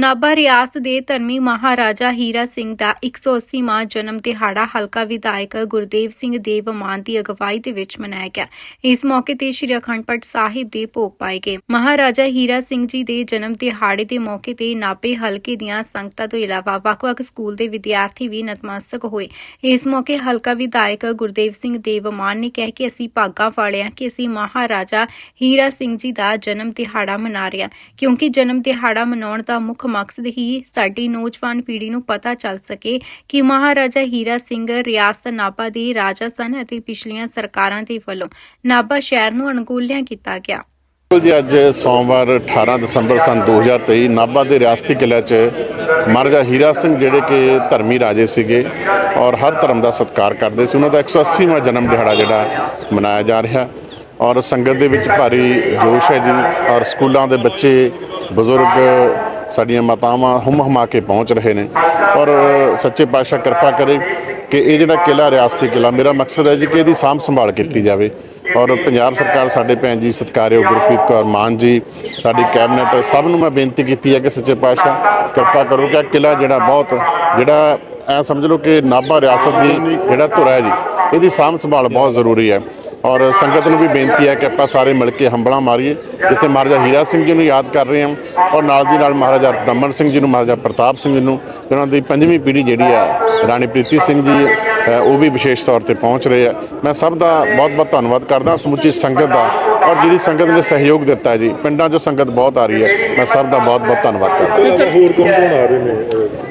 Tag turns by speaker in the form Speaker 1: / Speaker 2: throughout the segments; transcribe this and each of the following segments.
Speaker 1: ਨਾਭਾ ਰਿਆਸਤ ਦੇ ਧਰਮੀ ਮਹਾਰਾਜਾ ਹੀਰਾ ਸਿੰਘ ਦਾ 180ਵਾਂ ਜਨਮ ਦਿਹਾੜਾ ਹਲਕਾ ਵਿਧਾਇਕ ਗੁਰਦੇਵ ਸਿੰਘ ਦੇਵ ਮਾਨ ਦੀ ਅਗਵਾਈ ਦੇ ਵਿੱਚ ਮਨਾਇਆ ਗਿਆ। ਇਸ ਮੌਕੇ ਤੇ ਸ੍ਰੀ ਅਖੰਡ ਪਾਠ ਸਾਹਿਬ ਦੇ ਭੋਗ ਪਾਏ ਗਏ। ਮਹਾਰਾਜਾ ਹੀਰਾ ਸਿੰਘ ਜੀ ਦੇ ਜਨਮ ਦਿਹਾੜੇ ਦੇ ਮੌਕੇ ਤੇ ਨਾਭੇ ਹਲਕੇ ਦੀਆਂ ਸੰਗਤਾਂ ਤੋਂ ਇਲਾਵਾ ਵੱਖ-ਵੱਖ ਸਕੂਲ ਦੇ ਵਿਦਿਆਰਥੀ ਵੀ ਨਤਮਸਤਕ ਹੋਏ। ਇਸ ਮੌਕੇ ਹਲਕਾ ਵਿਧਾਇਕ ਗੁਰਦੇਵ ਸਿੰਘ ਦੇਵ ਮਾਨ ਨੇ ਕਿਹਾ ਕਿ ਅਸੀਂ ਭਾਗਾਂ ਵਾਲੇ ਕਿ ਅਸੀਂ ਮਹਾਰਾਜਾ ਹੀਰਾ ਸਿੰਘ ਜੀ ਦਾ ਜਨਮ ਦਿਹਾੜਾ ਮਨਾ ਰਹੇ ਹਾਂ, ਕਿਉਂਕਿ ਜਨਮ ਦਿਹਾੜਾ ਮਨਾਉਣ ਦਾ ਮੁੱਖ ਮਕਸਦ ਹੀ ਸਾਡੀ ਨੌਜਵਾਨ ਪੀੜ੍ਹੀ ਨੂੰ ਪਤਾ ਚੱਲ ਸਕੇ ਕਿ ਮਹਾਰਾਜਾ ਹੀਰਾ ਸਿੰਘ ਰਿਆਸਤ ਨਾਭਾ ਦੇ ਰਾਜਾ ਸਨ ਅਤੇ ਪਿਛਲੀਆਂ ਸਰਕਾਰਾਂ ਦੇ ਵੱਲੋਂ ਨਾਭਾ ਸ਼ਹਿਰ ਨੂੰ ਅਣਗੌਲਿਆਂ ਕੀਤਾ ਗਿਆ।
Speaker 2: ਜੀ, ਅੱਜ ਸੋਮਵਾਰ 18 ਦਸੰਬਰ ਸਨ 2023 ਨਾਭਾ ਦੇ ਰਿਆਸਤੀ ਕਿਲ੍ਹੇ 'ਚ ਮਹਾਰਾਜਾ ਹੀਰਾ ਸਿੰਘ ਜਿਹੜੇ ਕਿ ਧਰਮੀ ਰਾਜੇ ਸੀਗੇ ਔਰ ਹਰ ਧਰਮ ਦਾ ਸਤਿਕਾਰ ਕਰਦੇ ਸੀ, ਉਹਨਾਂ ਦਾ 180ਵਾਂ ਜਨਮ ਦਿਹਾੜਾ ਜਿਹੜਾ ਮਨਾਇਆ ਜਾ ਰਿਹਾ। ਔਰ ਸੰਗਤ ਦੇ ਵਿੱਚ ਭਾਰੀ ਜੋਸ਼ ਹੈ ਜੀ ਔਰ ਸਕੂਲਾਂ ਦੇ ਬੱਚੇ, ਬਜ਼ੁਰਗ ਸਾਡੀਆਂ ਮਾਤਾਵਾਂ ਹੁਮ ਹਮਾ ਕੇ ਪਹੁੰਚ ਰਹੇ ਨੇ। ਔਰ ਸੱਚੇ ਪਾਤਸ਼ਾਹ ਕਿਰਪਾ ਕਰੇ ਕਿ ਇਹ ਜਿਹੜਾ ਕਿਲ੍ਹਾ, ਰਿਆਸਤੀ ਕਿਲ੍ਹਾ, ਮੇਰਾ ਮਕਸਦ ਹੈ ਜੀ ਕਿ ਇਹਦੀ ਸਾਂਭ ਸੰਭਾਲ ਕੀਤੀ ਜਾਵੇ। ਔਰ ਪੰਜਾਬ ਸਰਕਾਰ ਸਾਡੇ ਭੈਣ ਜੀ ਸਤਿਕਾਰਯੋਗ ਗੁਰਪ੍ਰੀਤ ਕੌਰ ਮਾਨ ਜੀ, ਸਾਡੀ ਕੈਬਨਿਟ, ਸਭ ਨੂੰ ਮੈਂ ਬੇਨਤੀ ਕੀਤੀ ਹੈ ਕਿ ਸੱਚੇ ਪਾਤਸ਼ਾਹ ਕਿਰਪਾ ਕਰੋ ਕਿ ਇਹ ਕਿਲ੍ਹਾ ਜਿਹੜਾ ਬਹੁਤ, ਜਿਹੜਾ ਐ ਸਮਝ ਲਓ ਕਿ ਨਾਭਾ ਰਿਆਸਤ ਦੀ ਜਿਹੜਾ ਧੁਰਾ ਹੈ ਜੀ ਇਹਦੀ ਸਾਂਭ ਸੰਭਾਲ ਬਹੁਤ ਜ਼ਰੂਰੀ ਹੈ। ਔਰ ਸੰਗਤ ਨੂੰ ਵੀ ਬੇਨਤੀ ਹੈ ਕਿ ਆਪਾਂ ਸਾਰੇ ਮਿਲ ਕੇ ਹੰਬਲਾ ਮਾਰੀਏ। ਜਿੱਥੇ ਮਹਾਰਾਜਾ ਹੀਰਾ ਸਿੰਘ ਜੀ ਨੂੰ ਯਾਦ ਕਰ ਰਹੇ ਹਾਂ ਔਰ ਨਾਲ ਦੀ ਨਾਲ ਮਹਾਰਾਜਾ ਦਮਨ ਸਿੰਘ ਜੀ ਨੂੰ, ਮਹਾਰਾਜਾ ਪ੍ਰਤਾਪ ਸਿੰਘ ਜੀ ਨੂੰ ਉਹਨਾਂ ਦੀ ਪੰਜਵੀਂ ਪੀੜ੍ਹੀ ਜਿਹੜੀ ਹੈ, ਰਾਣੀ ਪ੍ਰੀਤੀ ਸਿੰਘ ਜੀ ਉਹ ਵੀ ਵਿਸ਼ੇਸ਼ ਤੌਰ ਤੇ ਪਹੁੰਚ ਰਹੇ ਆ ਮੈਂ ਸਭ ਦਾ ਬਹੁਤ ਬਹੁਤ ਧੰਨਵਾਦ ਕਰਦਾ। ਸਮੁੱਚੀ ਸੰਗਤ ਦਾ ਔਰ ਜਿਹੜੀ ਸੰਗਤ ਨੇ ਸਹਿਯੋਗ ਦਿੱਤਾ ਜੀ ਪਿੰਡਾਂ 'ਚੋਂ ਸੰਗਤ ਬਹੁਤ ਆ ਰਹੀ ਹੈ। ਮੈਂ ਸਭ ਦਾ ਬਹੁਤ ਬਹੁਤ ਧੰਨਵਾਦ ਕਰਦਾ।
Speaker 3: ਹੋਰ ਕੌਣ ਕੌਣ ਆ ਰਹੇ ਨੇ?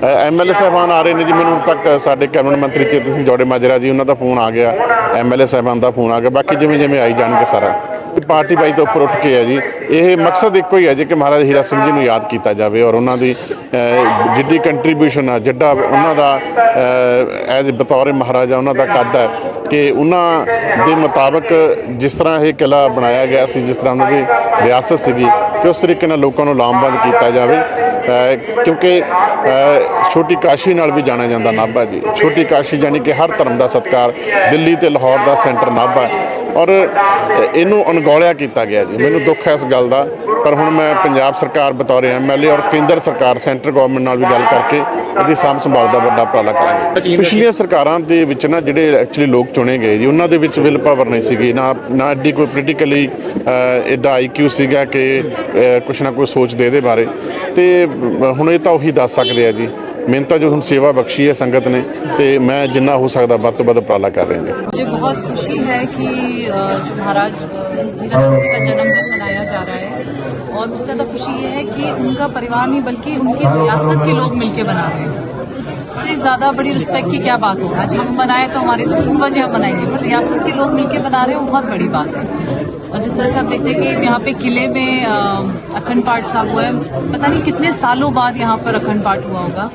Speaker 2: ਐਮਐਲਏ ਸਾਹਿਬਾਨ ਆ ਰਹੇ ਨੇ ਜੀ। ਮੈਨੂੰ ਹੁਣ ਤੱਕ ਸਾਡੇ ਕੈਬਨਿਟ ਮੰਤਰੀ ਚੇਤਨ ਸਿੰਘ ਜੋੜੇ ਮਾਜਰਾ ਜੀ ਉਹਨਾਂ ਦਾ ਫੋਨ ਆ ਗਿਆ। ਐਮਐਲਏ ਸਾਹਿਬਾਨ ਦਾ ਫੋਨ ਆ ਗਿਆ। ਬਾਕੀ ਜਿਵੇਂ ਜਿਵੇਂ ਆਈ ਜਾਣਗੇ ਸਾਰਾ। ਪਾਰਟੀ ਬਾਈ ਤੋਂ ਉੱਪਰ ਉੱਠ ਕੇ ਹੈ ਜੀ। ਇਹ ਮਕਸਦ ਇੱਕੋ ਹੀ ਹੈ ਜੀ ਕਿ ਮਹਾਰਾਜਾ ਹੀਰਾ ਸਿੰਘ ਜੀ ਨੂੰ ਯਾਦ ਕੀਤਾ ਜਾਵੇ ਔਰ ਉਹਨਾਂ ਦੀ ਜਿੱਡੀ ਕੰਟਰੀਬਿਊਸ਼ਨ ਆ, ਜਿੱਡਾ ਉਹਨਾਂ ਦਾ ਐਜ਼ ਬਤੌਰ ਮਹਾਰਾਜਾ ਉਹਨਾਂ ਦਾ ਕੱਦ ਹੈ ਕਿ ਉਹਨਾਂ ਦੇ ਮੁਤਾਬਕ ਜਿਸ ਤਰ੍ਹਾਂ ਇਹ ਕਿਲਾ ਬਣਾਇਆ ਗਿਆ ਸੀ, ਜਿਸ ਤਰ੍ਹਾਂ ਉਹਨਾਂ ਦੀ ਵਿਰਾਸਤ ਸੀਗੀ, ਕਿ ਉਸ ਤਰੀਕੇ ਨਾਲ ਲੋਕਾਂ ਨੂੰ ਲਾਮਬੰਦ ਕੀਤਾ ਜਾਵੇ। ਕਿਉਂਕਿ ਛੋਟੀ ਕਾਸ਼ੀ ਨਾਲ ਵੀ ਜਾਣਿਆ ਜਾਂਦਾ ਨਾਭਾ ਜੀ। ਛੋਟੀ ਕਾਸ਼ੀ ਯਾਨੀ ਕਿ ਹਰ ਧਰਮ ਦਾ ਸਤਕਾਰ, ਦਿੱਲੀ ਤੇ ਲਾਹੌਰ ਦਾ ਸੈਂਟਰ ਨਾਭਾ। ਔਰ ਇਹਨੂੰ ਅਣਗੌਲਿਆ ਕੀਤਾ ਗਿਆ ਜੀ। ਮੈਨੂੰ ਦੁੱਖ ਹੈ ਇਸ ਗੱਲ ਦਾ, ਪਰ ਹੁਣ ਮੈਂ ਪੰਜਾਬ ਸਰਕਾਰ ਬਤੌਰ ਐਮਐਲਏ ਔਰ ਕੇਂਦਰ ਸਰਕਾਰ, ਸੈਂਟਰ ਗਵਰਨਮੈਂਟ ਨਾਲ ਵੀ ਗੱਲ ਕਰਕੇ ਇਹਦੀ ਸਾਂਭ ਸੰਭਾਲ ਦਾ ਵੱਡਾ ਉਪਰਾਲਾ ਕਰਾਂਗੇ। ਪਿਛਲੀਆਂ ਸਰਕਾਰਾਂ ਦੇ ਵਿੱਚ ਨਾ ਜਿਹੜੇ ਐਕਚੁਅਲੀ ਲੋਕ ਚੁਣੇ ਗਏ ਜੀ, ਉਹਨਾਂ ਦੇ ਵਿੱਚ ਵਿਲ ਪਾਵਰ ਨਹੀਂ ਸੀਗੀ। ਨਾ ਨਾ ਐਡੀ ਕੋਈ ਪੋਲੀਟੀਕਲੀ ਐਡਾ ਆਈਕਿਊ ਸੀਗਾ ਕਿ ਕੁਛ ਨਾ ਕੋਈ ਸੋਚਦੇ ਇਹਦੇ ਬਾਰੇ। ਤੇ ਹੁਣ ਇਹ ਤਾਂ ਉਹੀ ਦੱਸ ਸਕਦੇ ਆ ਜੀ। ਮੈਨੂੰ ਤਾਂ ਜੋ ਹੁਣ ਸੇਵਾ ਬਖਸ਼ੀ ਹੈ ਸੰਗਤ ਨੇ ਤੇ ਮੈਂ ਜਿੰਨਾ ਹੋ ਸਕਦਾ ਵੱਧ ਤੋਂ ਵੱਧ ਉਪਰਾਲਾ ਕਰ ਰਿਹਾ ਜੀ
Speaker 4: मुझे बहुत खुशी है कि अ, जो महाराज अ, हीरा सिंह जी का जन्मदिन मनाया जा रहा है और उससे ज़्यादा खुशी ये है कि उनका परिवार नहीं बल्कि उनकी रियासत के लोग मिलके बना रहे हैं उससे ज़्यादा बड़ी रिस्पेक्ट की क्या बात हो आज हम बनाए तो हमारे तो पूर्वज हम बनाएंगे पर रियासत के लोग मिलके बना रहे हैं वो बहुत बड़ी बात है और जिस तरह से आप देखते हैं कि यहाँ पे किले में अखंड पाठ साहब हुआ है। पता नहीं कितने सालों बाद यहाँ पर अखंड पाठ हुआ होगा।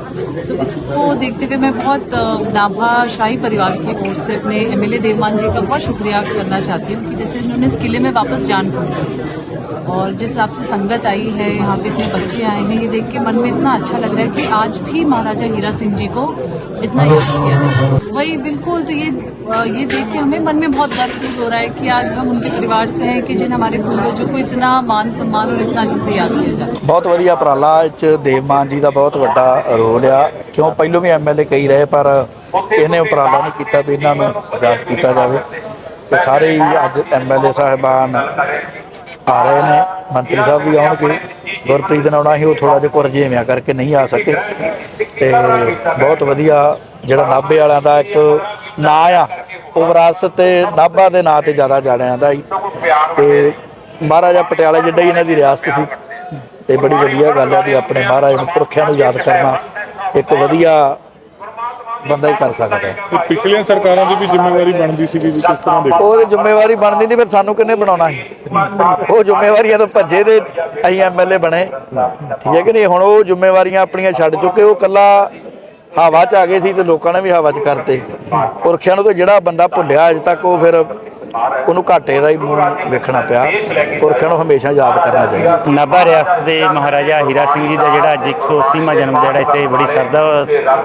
Speaker 4: तो इसको देखते हुए मैं बहुत नाभा शाही परिवार की ओर से अपने एमएलए देवमान जी का बहुत शुक्रिया करना चाहती हूँ कि जैसे इन्होंने इस किले में वापस जान फूकी और जिस हिसाब से संगत आई है यहाँ पे इतने बच्चे आए हैं ये देख के मन में इतना अच्छा लग रहा है कि आज भी महाराजा हीरा सिंह जी को इतना याद किया। वही बिल्कुल तो ये अ, ये देख के हमें मन में बहुत गर्व फील हो रहा है कि आज हम उनके परिवार से हैं कि जिन हमारे पूर्वजों को इतना मान सम्मान और इतना अच्छे से याद किया जाए
Speaker 5: ਬਹੁਤ ਵਧੀਆ ਉਪਰਾਲਾ ਇਹ 'ਚ ਦੇਵਮਾਨ ਜੀ ਦਾ ਬਹੁਤ ਵੱਡਾ ਰੋਲ ਆ ਕਿਉਂ ਪਹਿਲੋਂ ਵੀ ਐਮਐਲਏ ਕਈ ਰਹੇ ਪਰ ਇਹਨੇ ਉਪਰਾਲਾ ਨਹੀਂ ਕੀਤਾ ਵੀ ਇਹਨਾਂ ਨੂੰ ਯਾਦ ਕੀਤਾ ਜਾਵੇ ਤੇ ਸਾਰੇ ਹੀ ਅੱਜ ਐਮਐਲਏ ਸਾਹਿਬਾਨ ਆ ਰਹੇ ਨੇ ਮੰਤਰੀ ਸਾਹਿਬ ਵੀ ਆਉਣਗੇ ਗੁਰਪ੍ਰੀਤ ਨਾਲ ਆਉਣਾ ਸੀ, ਉਹ ਥੋੜਾ ਜਿਹਾ ਕੁਰਜੇਵਿਆਂ ਕਰਕੇ ਨਹੀਂ ਆ ਸਕੇ। ਤੇ ਬਹੁਤ ਵਧੀਆ ਜਿਹੜਾ ਨਾਭੇ ਵਾਲਿਆਂ ਦਾ ਇੱਕ ਨਾਂ ਆ, ਉਹ ਵਿਰਾਸਤ ਤੇ ਨਾਭਾ ਦੇ ਨਾਂ ਤੇ ਜ਼ਿਆਦਾ ਜਾਣਿਆ ਜਾਂਦਾ ਸੀ। ਤੇ ਮਹਾਰਾਜਾ ਪਟਿਆਲਾ ਜਿੱਡਾ ਹੀ ਇਹਨਾਂ ਦੀ ਰਿਆਸਤ ਸੀ। ਤੇ ਬੜੀ ਵਧੀਆ ਗੱਲ ਹੈ ਵੀ ਆਪਣੇ ਮਹਾਰਾਜ ਨੂੰ ਪੁਰਖਿਆਂ ਨੂੰ ਯਾਦ ਕਰਨਾ ਇੱਕ ਵਧੀਆ ਬੰਦਾ ਹੀ ਕਰ ਸਕਦਾ ਹੈ।
Speaker 3: ਤੇ ਪਿਛਲੀਆਂ ਸਰਕਾਰਾਂ ਦੀ ਵੀ ਜ਼ਿੰਮੇਵਾਰੀ ਬਣਦੀ ਸੀਗੀ ਵੀ ਕਿਸ ਤਰ੍ਹਾਂ ਦੇਖੋ।
Speaker 5: ਉਹਦੀ ਜ਼ਿੰਮੇਵਾਰੀ ਬਣਦੀ ਨਹੀਂ ਫਿਰ ਸਾਨੂੰ ਕਿੰਨੇ ਬਣਾਉਣਾ ਸੀ? ਉਹ ਜ਼ਿੰਮੇਵਾਰੀਆਂ ਤੋਂ ਭੱਜੇ ਦੇ ਅਸੀਂ ਐਮਐਲਏ ਬਣੇ। ਠੀਕ ਹੈ ਕਿ ਨਹੀਂ? ਹੁਣ ਉਹ ਜ਼ਿੰਮੇਵਾਰੀਆਂ ਆਪਣੀਆਂ ਛੱਡ ਚੁੱਕੇ ਉਹ ਕੱਲਾ ਹਵਾ 'ਚ ਆ ਗਏ ਸੀ ਤੇ ਲੋਕਾਂ ਨੇ ਵੀ ਹਵਾ 'ਚ ਕਰਤੇ। ਪੁਰਖਿਆਂ ਨੂੰ ਤਾਂ ਜਿਹੜਾ ਬੰਦਾ ਭੁੱਲਿਆ ਅਜੇ ਤੱਕ ਉਹ ਫਿਰ ਉਹਨੂੰ ਘਾਟੇ ਦਾ ਹੀ ਮੂੰਹ ਵੇਖਣਾ ਪਿਆ। ਪੁਰਖਿਆਂ ਨੂੰ ਹਮੇਸ਼ਾ ਯਾਦ ਕਰਨਾ ਚਾਹੀਦਾ।
Speaker 6: ਨਾਭਾ ਰਿਆਸਤ ਦੇ ਮਹਾਰਾਜਾ ਹੀਰਾ ਸਿੰਘ ਜੀ ਦਾ ਜਿਹੜਾ ਅੱਜ 180ਵਾਂ ਜਨਮ ਜਿਹੜਾ ਇੱਥੇ ਬੜੀ ਸਰਦਾ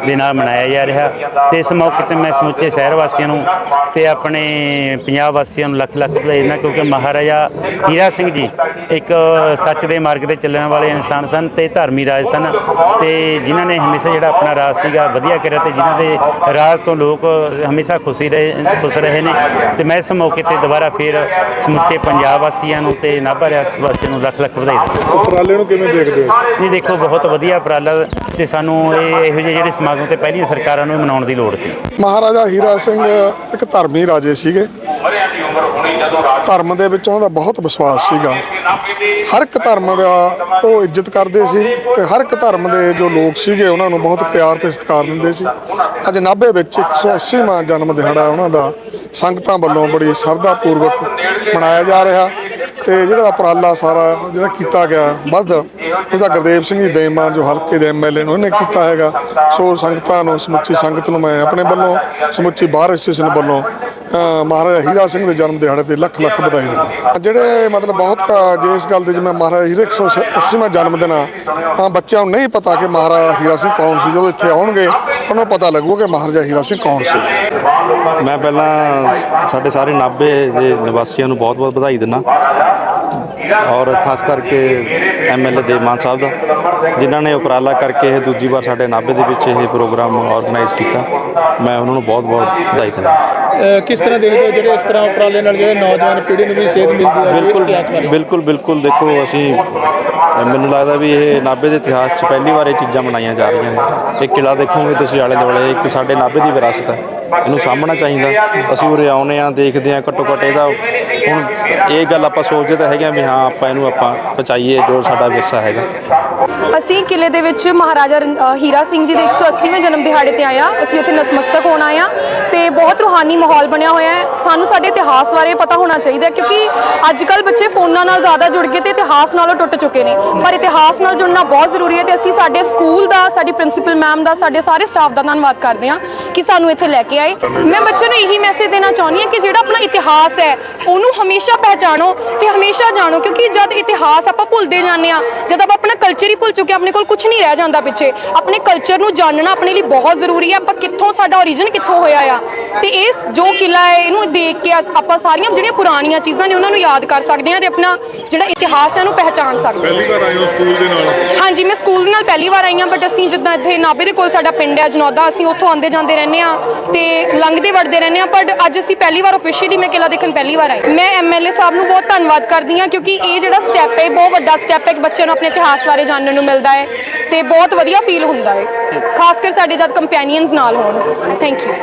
Speaker 6: ਦੇ ਨਾਲ ਮਨਾਇਆ ਜਾ ਰਿਹਾ। ਤੇ ਇਸ ਮੌਕੇ ਤੇ ਮੈਂ ਸਮੁੱਚੇ ਸ਼ਹਿਰ ਵਾਸੀਆਂ ਨੂੰ ਤੇ ਆਪਣੇ ਪੰਜਾਬ ਵਾਸੀਆਂ ਨੂੰ ਲੱਖ ਲੱਖ ਵਧਾਈ ਦਿੰਦਾ ਕਿਉਂਕਿ ਮਹਾਰਾਜਾ ਹੀਰਾ ਸਿੰਘ ਜੀ ਇੱਕ ਸੱਚ ਦੇ ਮਾਰਗ ਤੇ ਚੱਲਣ ਵਾਲੇ ਇਨਸਾਨ ਸਨ ਤੇ ਧਰਮੀ ਰਾਜ ਸਨ। ਤੇ ਜਿਨ੍ਹਾਂ ਨੇ ਹਮੇਸ਼ਾ ਜਿਹੜਾ ਆਪਣਾ ਰਾਜ ਸੀਗਾ ਵਧੀਆ ਕਰਿਆ ਤੇ ਜਿਨ੍ਹਾਂ ਦੇ ਰਾਜ ਤੋਂ ਲੋਕ ਹਮੇਸ਼ਾ ਖੁਸ਼ੀ ਰਹੇ ਖੁਸ਼ ਰਹੇ ਨੇ। ਤੇ ਮੈਂ ਇਸ ਮੌਕੇ ਤੇ ਦੁਬਾਰਾ ਫੇਰ ਸਮੁੱਚੇ ਪੰਜਾਬ ਵਾਸੀਆਂ ਨੂੰ ਤੇ ਨਾਭਾ ਰਿਆਸਤ ਵਾਸੀਆਂ ਨੂੰ ਲੱਖ ਲੱਖ ਵਧਾਈ ਦਿੰਦਾ
Speaker 3: ਉਪਰਾਲੇ ਨੂੰ ਕਿਵੇਂ ਦੇਖਦੇ ਹੋ?
Speaker 6: ਇਹ ਦੇਖੋ ਬਹੁਤ ਵਧੀਆ ਉਪਰਾਲਾ ਤੇ ਸਾਨੂੰ ਇਹ ਇਹੋ ਜਿਹੇ ਜਿਹੜੇ ਸਮਾਗਮ ਤੇ ਪਹਿਲੀਆਂ ਸਰਕਾਰਾਂ ਨੂੰ ਮਨਾਉਣ ਦੀ ਲੋੜ ਸੀ।
Speaker 7: ਮਹਾਰਾਜਾ ਹੀਰਾ ਸਿੰਘ ਇੱਕ ਧਰਮੀ ਰਾਜੇ ਸੀਗੇ। ਧਰਮ ਦੇ ਵਿੱਚ ਉਹਨਾਂ ਦਾ ਬਹੁਤ ਵਿਸ਼ਵਾਸ ਸੀਗਾ। ਹਰ ਇੱਕ ਧਰਮ ਦਾ ਉਹ ਇੱਜ਼ਤ ਕਰਦੇ ਸੀ ਤੇ ਹਰ ਇੱਕ ਧਰਮ ਦੇ ਜੋ ਲੋਕ ਸੀਗੇ ਉਹਨਾਂ ਨੂੰ ਬਹੁਤ ਪਿਆਰ ਤੇ ਸਤਿਕਾਰ ਦਿੰਦੇ ਸੀ। ਅੱਜ ਨਾਭੇ ਵਿੱਚ 180ਵਾਂ ਜਨਮ ਦਿਹਾੜਾ ਉਹਨਾਂ ਦਾ। ਸੰਗਤਾਂ ਵੱਲੋਂ ਬੜੀ ਸ਼ਰਧਾ ਪੂਰਵਕ ਮਨਾਇਆ ਜਾ ਰਿਹਾ ਤੇ ਜਿਹੜਾ ਉਪਰਾਲਾ ਸਾਰਾ ਜਿਹੜਾ ਕੀਤਾ ਗਿਆ, ਵੱਧ ਉਹਦਾ ਗੁਰਦੇਵ ਸਿੰਘ ਜੀ ਦੇਮਾਨ ਜੋ ਹਲਕੇ ਦੇ ਐਮਐਲਏ ਨੂੰ, ਉਹਨੇ ਕੀਤਾ ਹੈਗਾ। ਸੋ ਸੰਗਤਾਂ ਨੂੰ, ਸਮੁੱਚੀ ਸੰਗਤ ਨੂੰ ਮੈਂ ਆਪਣੇ ਵੱਲੋਂ, ਸਮੁੱਚੀ ਬਾਹਰ ਐਸੋਸੀਏਸ਼ਨ ਵੱਲੋਂ ਮਹਾਰਾਜਾ ਹੀਰਾ ਸਿੰਘ ਦੇ ਜਨਮ ਦਿਹਾੜੇ ਤੇ ਲੱਖ ਲੱਖ ਵਧਾਈ ਦਿੰਦਾ। ਜਿਹੜੇ ਮਤਲਬ ਬਹੁਤ ਕ- ਜੇ ਇਸ ਗੱਲ ਦੇ ਜਿਵੇਂ ਮਹਾਰਾਜਾ ਹੀਰੇ 180ਵਾਂ ਜਨਮ ਦਿਨ ਆ, ਤਾਂ ਬੱਚਿਆਂ ਨੂੰ ਨਹੀਂ ਪਤਾ ਕਿ ਮਹਾਰਾਜਾ ਹੀਰਾ ਸਿੰਘ ਕੌਣ ਸੀ, ਜਦੋਂ ਇੱਥੇ ਆਉਣਗੇ, ਉਹਨੂੰ ਪਤਾ ਲੱਗੂਗਾ ਕਿ ਮਹਾਰਾਜਾ ਹੀਰਾ ਸਿੰਘ ਕੌਣ ਸੀ।
Speaker 8: ਮੈਂ ਪਹਿਲਾਂ ਸਾਡੇ ਸਾਰੇ ਨਾਭੇ ਦੇ ਨਿਵਾਸੀਆਂ ਨੂੰ ਬਹੁਤ-ਬਹੁਤ ਵਧਾਈ ਦਿੰਦਾ। ਔਰ ਖਾਸ ਕਰਕੇ ਐਮਐਲਏ ਦੇਵਮਾਨ ਸਾਹਿਬ ਦਾ, ਜਿਨ੍ਹਾਂ ਨੇ ਉਪਰਾਲਾ ਕਰਕੇ ਇਹ ਦੂਜੀ ਵਾਰ ਸਾਡੇ ਨਾਭੇ ਦੇ ਵਿੱਚ ਇਹ ਪ੍ਰੋਗਰਾਮ ਆਰਗੇਨਾਈਜ਼ ਕੀਤਾ। ਮੈਂ ਉਹਨਾਂ ਨੂੰ ਬਹੁਤ-ਬਹੁਤ ਵਧਾਈ ਦਿੰਦਾ।
Speaker 9: ਕਿਸ ਤਰ੍ਹਾਂ ਦੇਖਦੇ ਹੋ ਜਿਹੜੇ ਇਸ ਤਰ੍ਹਾਂ ਉਪਰਾਲੇ ਨਾਲ ਜਿਹੜੇ ਨੌਜਵਾਨ ਪੀੜ੍ਹੀ ਨੂੰ ਵੀ ਸੇਧ ਮਿਲਦੀ ਹੈ
Speaker 8: ਬਿਲਕੁਲ ਬਿਲਕੁਲ ਬਿਲਕੁਲ। ਦੇਖੋ ਅਸੀਂ ਮੈਨੂੰ ਲੱਗਦਾ ਵੀ ਇਹ ਨਾਭੇ ਦੇ ਇਤਿਹਾਸ 'ਚ ਪਹਿਲੀ ਵਾਰ ਇਹ ਚੀਜ਼ਾਂ ਮਨਾਈਆਂ ਜਾ ਰਹੀਆਂ ਨੇ। ਇਹ ਕਿਲਾ ਦੇਖੋਗੇ ਤੁਸੀਂ ਆਲੇ ਦੁਆਲੇ ਇੱਕ ਸਾਡੇ ਨਾਭੇ ਦੀ ਵਿਰਾਸਤ ਹੈ। ਇਹਨੂੰ ਸਾਂਭਣਾ ਚਾਹੀਦਾ। ਅਸੀਂ ਉਰੇ ਆਉਨੇ ਆ ਦੇਖਦੇ ਆ ਘੱਟੋ ਘੱਟ ਇਹਦਾ ਹੁਣ ਇਹ ਗੱਲ ਆਪਾਂ ਸੋਚਦੇ ਤਾਂ ਹੈਗੇ ਆ ਵੀ ਹਾਂ ਆਪਾਂ ਇਹਨੂੰ ਆਪਾਂ ਬਚਾਈਏ ਜੋ ਸਾਡਾ ਵਿਰਸਾ ਹੈਗਾ।
Speaker 10: ਅਸੀਂ ਕਿਲੇ ਦੇ ਵਿੱਚ ਮਹਾਰਾਜਾ ਹੀਰਾ ਸਿੰਘ ਜੀ ਦੇ 180ਵੇਂ ਜਨਮ ਦਿਹਾੜੇ ਤੇ ਆਇਆ ਅਸੀਂ ਇੱਥੇ ਨਤਮਸਤਕ ਹੋਣ ਆਏ ਆ ਤੇ ਬਹੁਤ ਰੂਹਾਨੀ ਮਾਹੌਲ ਬਣਿਆ ਹੋਇਆ ਹੈ। ਸਾਨੂੰ ਸਾਡੇ ਇਤਿਹਾਸ ਬਾਰੇ ਪਤਾ ਹੋਣਾ ਚਾਹੀਦਾ ਕਿਉਂਕਿ ਅੱਜ ਕੱਲ ਬੱਚੇ ਫੋਨਾਂ ਨਾਲ ਜ਼ਿਆਦਾ ਜੁੜ ਗਏ ਤੇ ਇਤਿਹਾਸ ਨਾਲੋਂ ਟੁੱਟ ਚੁੱਕੇ ਨੇ। ਪਰ ਇਤਿਹਾਸ ਨਾਲ ਜੁੜਨਾ ਬਹੁਤ ਜ਼ਰੂਰੀ ਹੈ ਤੇ ਅਸੀਂ ਸਾਡੇ ਸਕੂਲ ਦਾ, ਸਾਡੀ ਪ੍ਰਿੰਸੀਪਲ ਮੈਮ ਦਾ, ਸਾਡੇ ਸਾਰੇ ਸਟਾਫ ਦਾ ਧੰਨਵਾਦ ਕਰਦੇ ਹਾਂ ਕਿ ਸਾਨੂੰ ਇੱਥੇ ਲੈ ਕੇ ਆਏ। ਮੈਂ ਬੱਚਿਆਂ ਨੂੰ ਇਹੀ ਮੈਸੇਜ ਦੇਣਾ ਚਾਹੁੰਦੀ ਹਾਂ ਕਿ ਜਿਹੜਾ ਆਪਣਾ ਇਤਿਹਾਸ ਹੈ, ਉਹਨੂੰ ਹਮੇਸ਼ਾ ਪਹਿਚਾਣੋ ਤੇ ਹਮੇਸ਼ਾ ਜਾਣੋ ਕਿਉਂਕਿ ਜਦ ਇਤਿਹਾਸ ਆਪਾਂ ਭੁੱਲਦੇ ਜਾਂਦੇ ਆ ਜਦ ਆਪਾਂ ਆਪਣਾ ਕਲਚਰ ਹੀ ਭੁੱਲ ਚੁੱਕੇ ਆਪਣੇ ਕੋਲ ਕੁਝ ਨਹੀਂ ਰਹਿ ਜਾਂਦਾ ਪਿੱਛੇ। ਆਪਣੇ ਕਲਚਰ ਨੂੰ ਜਾਣਨਾ ਆਪਣੇ ਲਈ ਬਹੁਤ ਜ਼ਰੂਰੀ ਹੈ। ਆਪਾਂ ਕਿੱਥੋਂ ਸਾਡਾ origin ਕਿੱਥੋਂ ਹੋਇਆ ਆ? ਤੇ ਇਸ ਜੋ ਕਿਲਾ ਹੈ ਇਹਨੂੰ ਦੇਖ ਕੇ ਆਪਾਂ ਸਾਰੀਆਂ ਜਿਹੜੀਆਂ ਪੁਰਾਣੀਆਂ ਚੀਜ਼ਾਂ ਨੇ ਉਹਨਾਂ ਨੂੰ ਯਾਦ ਕਰ ਸਕਦੇ ਹਾਂ ਤੇ ਆਪਣਾ ਜਿਹੜਾ ਇਤਿਹਾਸ ਹੈ ਉਹਨੂੰ ਪਹਿਚਾਣ ਸਕਦੇ ਹਾਂ।
Speaker 3: ਪਹਿਲੀ ਵਾਰ ਆਏ ਹੋ ਸਕੂਲ ਦੇ ਨਾਲ?
Speaker 10: ਹਾਂਜੀ ਮੈਂ ਸਕੂਲ ਦੇ ਨਾਲ ਪਹਿਲੀ ਵਾਰ ਆਈ ਹਾਂ ਬਟ ਅਸੀਂ ਜਿੱਦਾਂ ਇੱਥੇ ਨਾਭੇ ਦੇ ਕੋਲ ਸਾਡਾ ਪਿੰਡ ਹੈ ਜਨੌਦਾ ਅਸੀਂ ਉੱਥੋਂ ਆਉਂਦੇ ਜਾਂਦੇ ਰਹਿੰਦੇ ਆ ਤੇ ਲੰਘਦੇ ਵੜਦੇ ਰਹਿੰਦੇ ਆ ਪਰ ਅੱਜ ਅਸੀਂ ਪਹਿਲੀ ਵਾਰ ਆਫੀਸ਼ੀਅਲੀ ਮੈਂ ਕਿਲਾ ਦੇਖਣ ਪਹਿਲੀ ਵਾਰ ਆਈ ਮੈਂ ਐਮਐਲਏ ਸਾਹਿਬ ਨੂੰ ਬਹੁਤ ਧੰਨਵਾਦ ਕਰਦੀ ਹਾਂ ਕਿਉਂਕਿ ਇਹ ਜਿਹੜਾ ਸਟੈਪ ਹੈ ਬਹੁਤ ਵੱਡਾ ਸਟੈਪ ਹੈ ਕਿ ਬੱਚਿਆਂ ਨੂੰ ਆਪਣੇ ਇਤਿਹਾਸ ਬਾਰੇ ਜਾਣਨ ਨੂੰ ਮਿਲਦਾ ਹੈ ਤੇ ਬਹੁਤ ਵਧੀਆ ਫੀਲ ਹੁੰਦਾ ਹੈ ਖਾਸ ਕਰ ਸਾਡੇ ਜਦ ਕੰਪੈਨੀਅਨਸ ਨਾਲ ਹੋਣ। Thank you